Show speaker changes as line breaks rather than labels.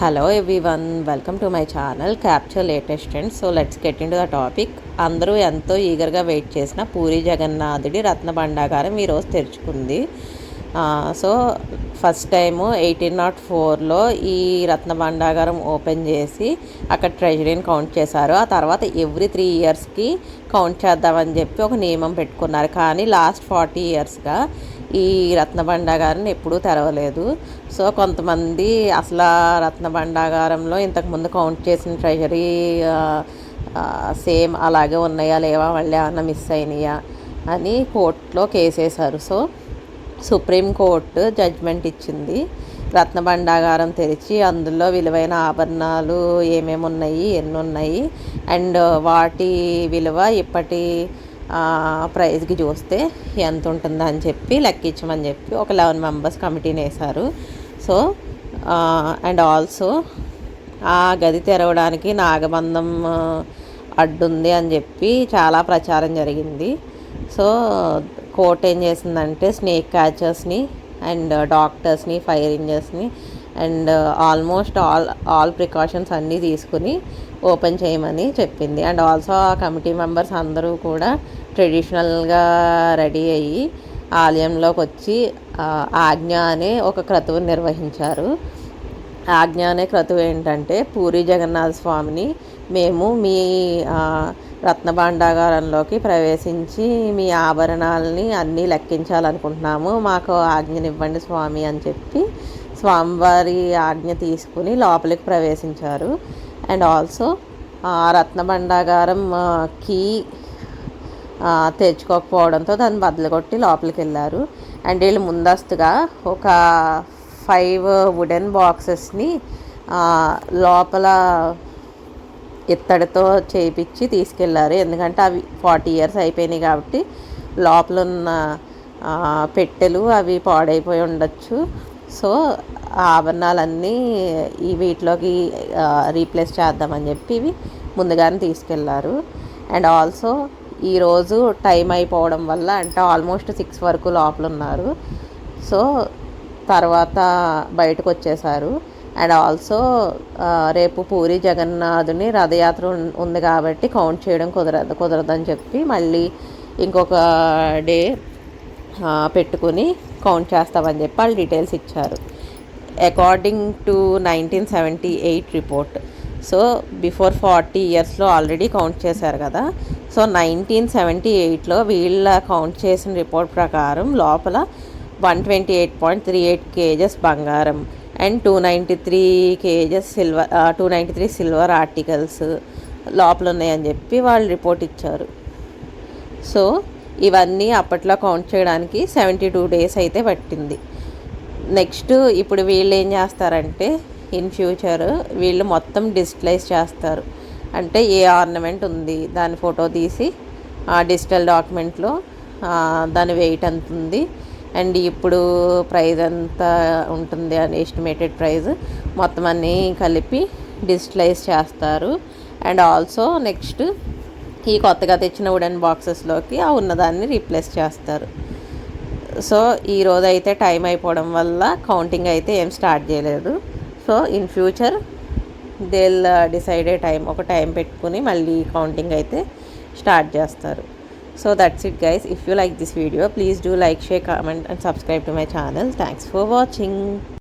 Hello everyone welcome to my channel Capture Latest and so let's get into the topic అందరూ ఎంతో ఈగర్గా wait చేసిన పూరి జగన్నాథుడి రత్న భండాగారం ఈరోజు తెరుచుకుంది. So first time eighteen nought ఫోర్లో ఈ రత్నబండాగారం open చేసి అక్కడ ట్రెజరీని కౌంట్ చేశారు. ఆ తర్వాత ఎవ్రీ త్రీ ఇయర్స్కి కౌంట్ చేద్దామని చెప్పి ఒక నియమం పెట్టుకున్నారు. కానీ లాస్ట్ ఫార్టీ ఇయర్స్గా ఈ రత్న ఎప్పుడూ తెరవలేదు. సో కొంతమంది అసలు రత్న భండాగారంలో ఇంతకుముందు కౌంట్ చేసిన ట్రెజరీ సేమ్ అలాగే ఉన్నాయా లేవా వాళ్ళు ఏమన్నా మిస్ అయినాయా అని కోర్టులో కేసేశారు. సో సుప్రీంకోర్టు జడ్జ్మెంట్ ఇచ్చింది. రత్న భండాగారం తెరిచి అందులో విలువైన ఆభరణాలు ఏమేమి ఉన్నాయి ఎన్ని ఉన్నాయి అండ్ వాటి విలువ ఇప్పటి ప్రైజ్కి చూస్తే ఎంత ఉంటుందని అని చెప్పి లెక్కించమని చెప్పి ఒక లెవెన్ మెంబర్స్ కమిటీని వేశారు. సో అండ్ ఆల్సో ఆ గది తెరవడానికి నాగబంధం అడ్డుంది అని చెప్పి చాలా ప్రచారం జరిగింది. సో కోర్ట్ ఏం చేసిందంటే స్నేక్ క్యాచర్స్ని అండ్ uh, డాక్టర్స్ని fire ఇంజర్స్ని and uh, almost all all precautions అన్నీ తీసుకుని ఓపెన్ చేయమని చెప్పింది. అండ్ ఆల్సో ఆ కమిటీ మెంబర్స్ అందరూ కూడా ట్రెడిషనల్గా రెడీ అయ్యి ఆలయంలోకి వచ్చి uh, ఆజ్ఞ అనే ఒక క్రతువును నిర్వహించారు. ఆజ్ఞానే క్రతువు ఏంటంటే పూరి జగన్నాథ స్వామిని మేము మీ రత్న భాండాగారంలోకి ప్రవేశించి మీ ఆభరణాలని అన్నీ లెక్కించాలనుకుంటున్నాము. మాకు ఆజ్ఞనివ్వండి స్వామి అని చెప్పి స్వామివారి ఆజ్ఞ తీసుకుని లోపలికి ప్రవేశించారు. And also Ratna Bhandagaram key తెచ్చుకోకపోవడంతో దాన్ని బద్దలు కొట్టి లోపలికి వెళ్ళారు. అండ్ వీళ్ళు ముందస్తుగా ఒక ఫైవ్ వుడెన్ బాక్సెస్ని లోపల ఇత్తడితో చేయించి తీసుకెళ్ళారు. ఎందుకంటే అవి ఫార్టీ ఇయర్స్ అయిపోయినాయి కాబట్టి లోపల ఉన్న పెట్టెలు అవి పాడైపోయి ఉండొచ్చు. సో ఆభరణాలన్నీ ఈ వీటిలోకి రీప్లేస్ చేద్దామని చెప్పి ఇవి ముందుగానే తీసుకెళ్ళారు. అండ్ ఆల్సో ఈరోజు టైం అయిపోవడం వల్ల అంటే ఆల్మోస్ట్ సిక్స్ వరకు లోపల ఉన్నారు సో తర్వాత బయటకు వచ్చేసారు అండ్ ఆల్సో రేపు పూరి జగన్నాథుని రథయాత్ర ఉంది కాబట్టి కౌంట్ చేయడం కుదరదు కుదరదని చెప్పి మళ్ళీ ఇంకొక డే పెట్టుకుని కౌంట్ చేస్తామని చెప్పి వాళ్ళు డీటెయిల్స్ ఇచ్చారు. According to nineteen seventy eight report so before forty ఇయర్స్లో ఆల్రెడీ కౌంట్ చేశారు కదా. సో నైన్టీన్ సెవెంటీ ఎయిట్లో వీళ్ళ కౌంట్ చేసిన రిపోర్ట్ ప్రకారం లోపల one twenty eight point three eight kgs బంగారం and two ninety three kgs silver two ninety three silver articles లోపల ఉన్నాయని చెప్పి వాళ్ళు రిపోర్ట్ ఇచ్చారు. సో ఇవన్నీ అప్పట్లో కౌంట్ చేయడానికి సెవెంటీ టూ డేస్ అయితే పట్టింది. నెక్స్ట్ ఇప్పుడు వీళ్ళు ఏం చేస్తారంటే ఇన్ ఫ్యూచర్ వీళ్ళు మొత్తం డిజిటలైజ్ చేస్తారు. అంటే ఏ ఆర్నమెంట్ ఉంది దాని ఫోటో తీసి ఆ డిజిటల్ డాక్యుమెంట్లో దాని వెయిట్ ఎంత ఉంది అండ్ ఇప్పుడు ప్రైజ్ ఎంత ఉంటుంది అని ఎస్టిమేటెడ్ ప్రైజ్. మొత్తం అన్నీ కలిపి డిజిటలైజ్ చేస్తారు. అండ్ ఆల్సో నెక్స్ట్ ఈ కొత్తగా తెచ్చిన వుడెన్ బాక్సెస్లోకి ఆ ఉన్నదాన్ని రీప్లేస్ చేస్తారు. సో ఈరోజు అయితే టైం అయిపోవడం వల్ల కౌంటింగ్ అయితే ఏం స్టార్ట్ చేయలేదు. So in future they'll decide time ఒక టైం పెట్టుకుని మళ్ళీ కౌంటింగ్ అయితే స్టార్ట్ చేస్తారు. So that's it guys. If you like this video please do like share comment and subscribe to my channel. Thanks for watching